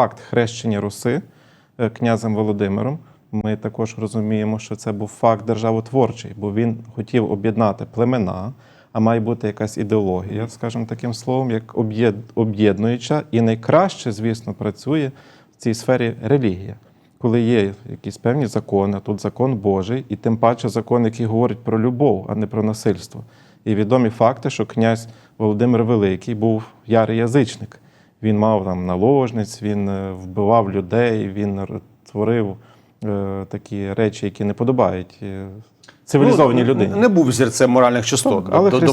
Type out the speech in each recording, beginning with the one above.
факт хрещення Руси е, князем Володимиром. Ми також розуміємо, що це був факт державотворчий, бо він хотів об'єднати племена, а має бути якась ідеологія, скажімо таким словом, як об'єднуюча, і найкраще, звісно, працює в цій сфері релігія. Коли є якісь певні закони, тут закон Божий, і тим паче закон, який говорить про любов, а не про насильство. І відомі факти, що князь Володимир Великий був ярий язичник. Він мав там наложниць, він е, вбивав людей, він творив е, такі речі, які не подобають е, цивілізованій Ну, людині. Не був зірцем моральних чистот Так, але до, до,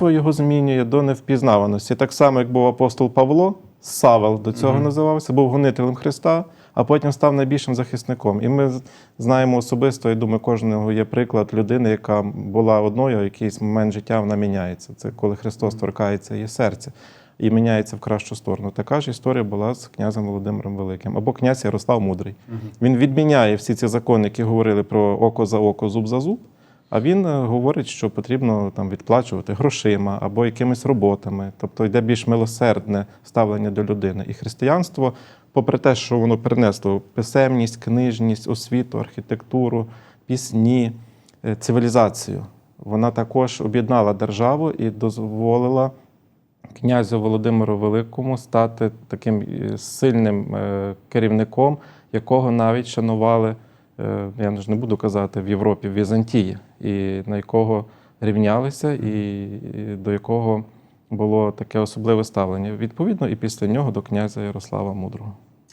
до його змінює до невпізнаваності. Так само, як був апостол Павло, Савел до цього називався, був гонителем Христа, а потім став найбільшим захисником. І ми знаємо особисто, я думаю, кожного є приклад людини, яка була одною, а в якийсь момент життя вона міняється. Це коли Христос торкається її серця. І міняється в кращу сторону. Така ж історія була з князем Володимиром Великим або князь Ярослав Мудрий. Він відміняє всі ці закони, які говорили про око за око, зуб за зуб. А він е, говорить, що потрібно там відплачувати грошима або якимись роботами, тобто йде більш милосердне ставлення до людини. І християнство, попри те, що воно принесло писемність, книжність, освіту, архітектуру, пісні, е, цивілізацію, вона також об'єднала державу і дозволила князю Володимиру Великому стати таким е, сильним е, керівником, якого навіть шанували, е, я ж не буду казати, в Європі, в Візантії, і на якого рівнялися, і, і до якого було таке особливе ставлення. Відповідно, і після нього до князя Ярослава Мудрого.